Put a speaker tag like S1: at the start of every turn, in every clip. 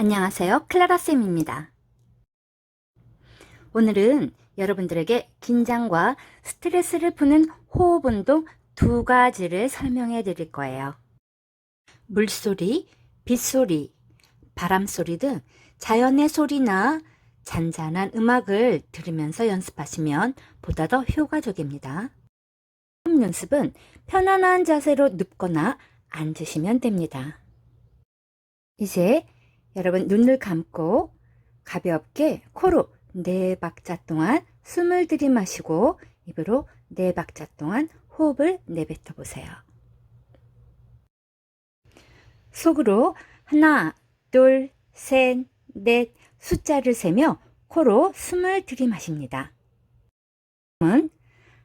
S1: 안녕하세요. 클라라쌤입니다. 오늘은 여러분들에게 긴장과 스트레스를 푸는 호흡 운동 두 가지를 설명해 드릴 거예요. 물소리, 빗소리, 바람소리 등 자연의 소리나 잔잔한 음악을 들으면서 연습하시면 보다 더 효과적입니다. 호흡 연습은 편안한 자세로 눕거나 앉으시면 됩니다. 이제 여러분 눈을 감고 가볍게 코로 네 박자 동안 숨을 들이마시고 입으로 네 박자 동안 호흡을 내뱉어 보세요. 속으로 하나, 둘, 셋, 넷 숫자를 세며 코로 숨을 들이마십니다. 은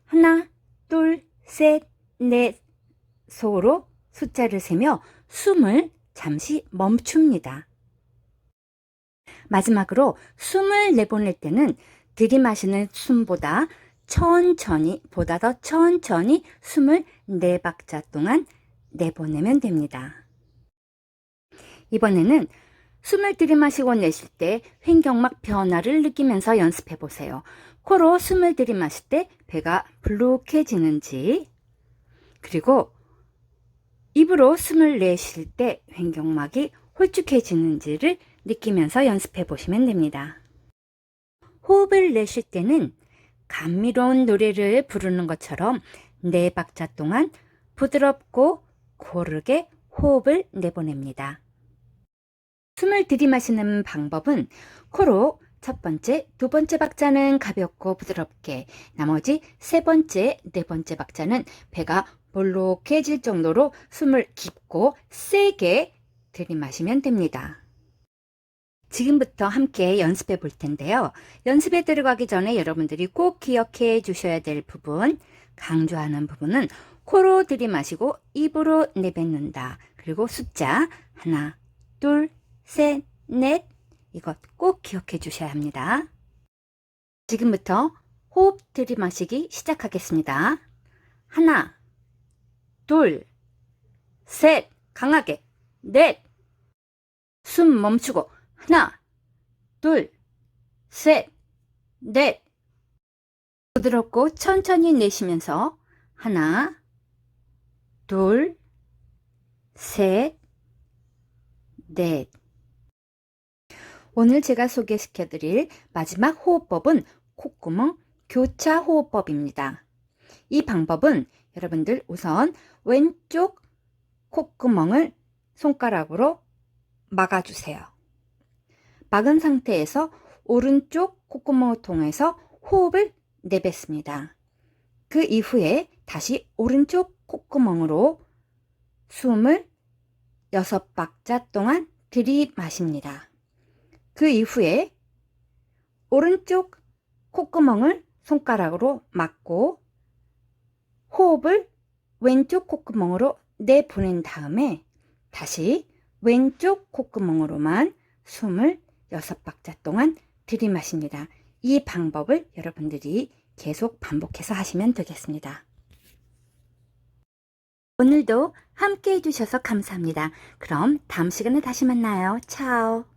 S1: 하나, 둘, 셋, 넷 속으로 숫자를 세며 숨을 잠시 멈춥니다. 마지막으로 숨을 내보낼 때는 들이마시는 숨보다 천천히, 보다 더 천천히 숨을 네 박자 동안 내보내면 됩니다. 이번에는 숨을 들이마시고 내쉴 때 횡격막 변화를 느끼면서 연습해 보세요. 코로 숨을 들이마실 때 배가 불룩해지는지, 그리고 입으로 숨을 내쉴 때 횡격막이 홀쭉해지는지를 느끼면서 연습해 보시면 됩니다. 호흡을 내쉴 때는 감미로운 노래를 부르는 것처럼 네 박자 동안 부드럽고 고르게 호흡을 내보냅니다. 숨을 들이마시는 방법은 코로 첫 번째, 두 번째 박자는 가볍고 부드럽게, 나머지 세 번째, 네 번째 박자는 배가 볼록해질 정도로 숨을 깊고 세게 들이마시면 됩니다. 지금부터 함께 연습해 볼 텐데요. 연습에 들어가기 전에 여러분들이 꼭 기억해 주셔야 될 부분, 강조하는 부분은 코로 들이마시고 입으로 내뱉는다. 그리고 숫자 하나, 둘, 셋, 넷 이것 꼭 기억해 주셔야 합니다. 지금부터 호흡 들이마시기 시작하겠습니다. 하나, 둘, 셋, 강하게, 넷, 숨 멈추고, 하나, 둘, 셋, 넷. 부드럽고 천천히 내쉬면서, 하나, 둘, 셋, 넷. 오늘 제가 소개시켜 드릴 마지막 호흡법은 콧구멍 교차 호흡법입니다. 이 방법은 여러분들 우선 왼쪽 콧구멍을 손가락으로 막아주세요. 막은 상태에서 오른쪽 콧구멍을 통해서 호흡을 내뱉습니다. 그 이후에 다시 오른쪽 콧구멍으로 숨을 여섯 박자 동안 들이마십니다. 그 이후에 오른쪽 콧구멍을 손가락으로 막고 호흡을 왼쪽 콧구멍으로 내보낸 다음에 다시 왼쪽 콧구멍으로만 숨을 여섯 박자 동안 들이마십니다. 이 방법을 여러분들이 계속 반복해서 하시면 되겠습니다. 오늘도 함께 해주셔서 감사합니다. 그럼 다음 시간에 다시 만나요. 차오.